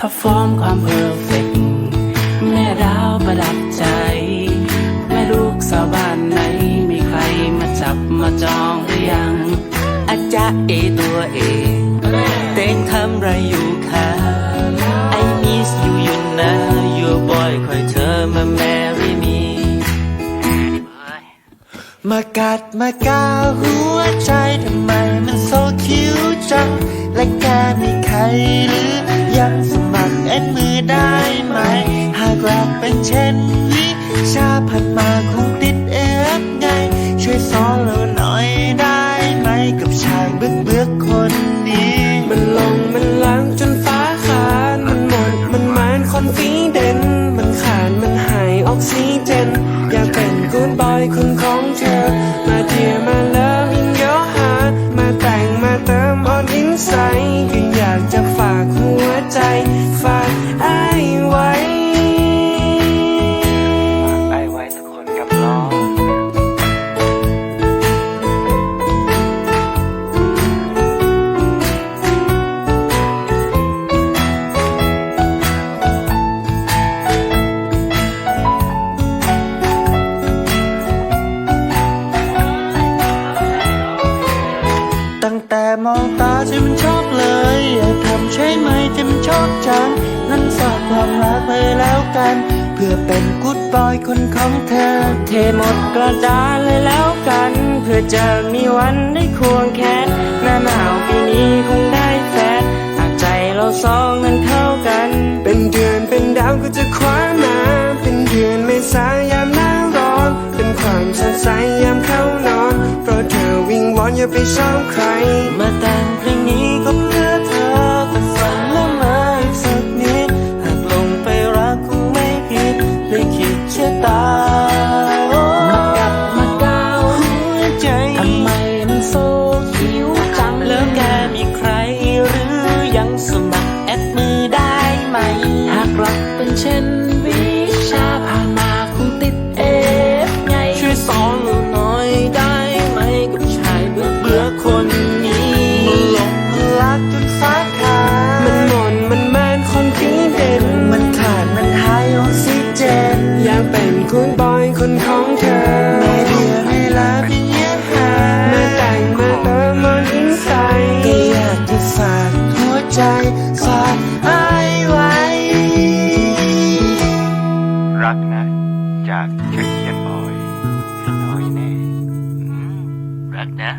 ถ้าฟอร์มความเพอร์เฟกแม่ดาวประดับใจ แม่ลูกสาวบ้านไหน มีใครมาจับมาจองหรือยัง อาจารย์เอตัวเองเต้งทำไรอยู่คะ I miss you อยู่นะ your boy คอยเธอมา marry me มากัดมากาหัวใจทำไมมันโซคิวจัง และแกมีใคร กรักเป็นเช่นวิชาผ่านมาคงติดเอฟไง ช่วยสอนเราหน่อยได้ไหมกับชายเบือเบือคนนี้ มันลงมันล้างจนฟ้าขาดมันหมดมันมานคอนฟีเดนมันขาดมันหายออกซิเจน อยากเป็นกูดบอยคนของเธอ มาเทียมาเลิฟอินยอฮาร์มาแต่งมาเติมออนอินไซด์ก็อยากจะฝากหัวใจ มองตาฉันมันชอบเลยอยากทำใช่ไหมที่มันชอบจังนั้นฝากความรักไปแล้วกัน เพื่อเป็นกู๊ดบอยคนของเธอ เทหมดกระดานเลยแล้วกัน เพื่อจะมีวันได้ควงแขนหน้าหนาวปีนี้คงได้แฟนหากใจเราสองนั้นเข้ากัน เป็นเดือนเป็นดาวก็จะคว้ามาเป็นเดือนเมษาย อย่าไปชอบใคร มาแต่งเพลงนี้ก็เพื่อเธอแต่ฝันละมออีกสักนิด หากลงไปรักคงไม่ผิดเลยคิดชะตามากัดมาก้าวหัวใจทำไมมันโซคิวจังแล้วแกมีใครหรือยังสมัครแอดมือได้ไหม หากรักเป็นเช่น คนของเธอไม่เดียวไม่ลาเพียงเยียหามาแต่งมาเติมมันอินไซก็อยากจะฝากหัวใจฝากไอ้ไว้ รักนะ จากเช็คเขียนบอยน้อยแน่รักนะ